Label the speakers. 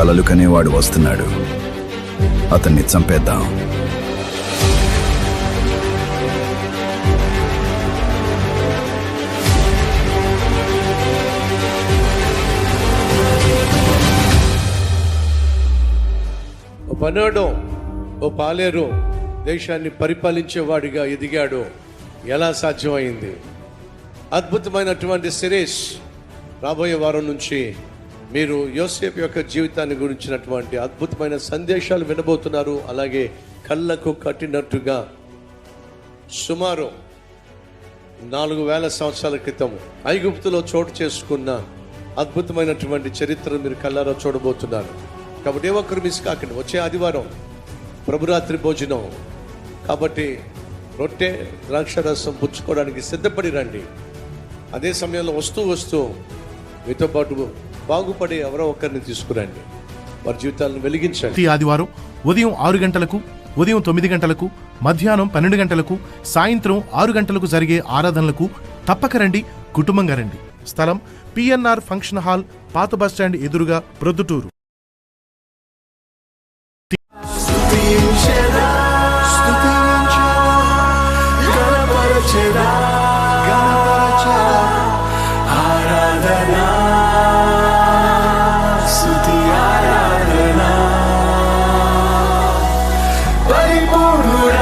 Speaker 1: కలలు కనేవాడు వస్తున్నాడు. అతన్ని చంపేద్దాం.
Speaker 2: ఓ పనాడు ఓ పాలేరు దేశాన్ని పరిపాలించేవాడిగా ఎదిగాడు. ఎలా సాధ్యమైంది? అద్భుతమైనటువంటి సిరీస్ రాబోయే వారం నుంచి మీరు యోసేపు యొక్క జీవితాన్ని గురించినటువంటి అద్భుతమైన సందేశాలు వినబోతున్నారు. అలాగే కళ్ళకు కట్టినట్టుగా సుమారు నాలుగు వేల సంవత్సరాల క్రితం ఐగుప్తులో చోటు చేసుకున్న అద్భుతమైనటువంటి చరిత్రను మీరు కళ్ళారా చూడబోతున్నారు. కాబట్టి ఏ ఒక్కరు మిస్ కాకండి. వచ్చే ఆదివారం ప్రభురాత్రి భోజనం. కాబట్టి రొట్టె ద్రాక్షరసం పుచ్చుకోవడానికి సిద్ధపడి రండి. అదే సమయంలో వస్తూ వస్తూ మీతో పాటు బాగుపడే ఎవరో ఒకరిని తీసుకురండి. వారి జీవితాలను వెలిగించండి.
Speaker 3: ప్రతి ఆదివారం ఉదయం ఆరు గంటలకు ఉదయం తొమ్మిది గంటలకు మధ్యాహ్నం పన్నెండు గంటలకు సాయంత్రం ఆరు గంటలకు జరిగే ఆరాధనలకు తప్పక రండి కుటుంబంగా రండి. స్థలం పిఎన్ఆర్ ఫంక్షన్ హాల్ పాత బస్టాండ్ ఎదురుగా ప్రొద్దుటూరు.
Speaker 4: స్తుతించరా Urura.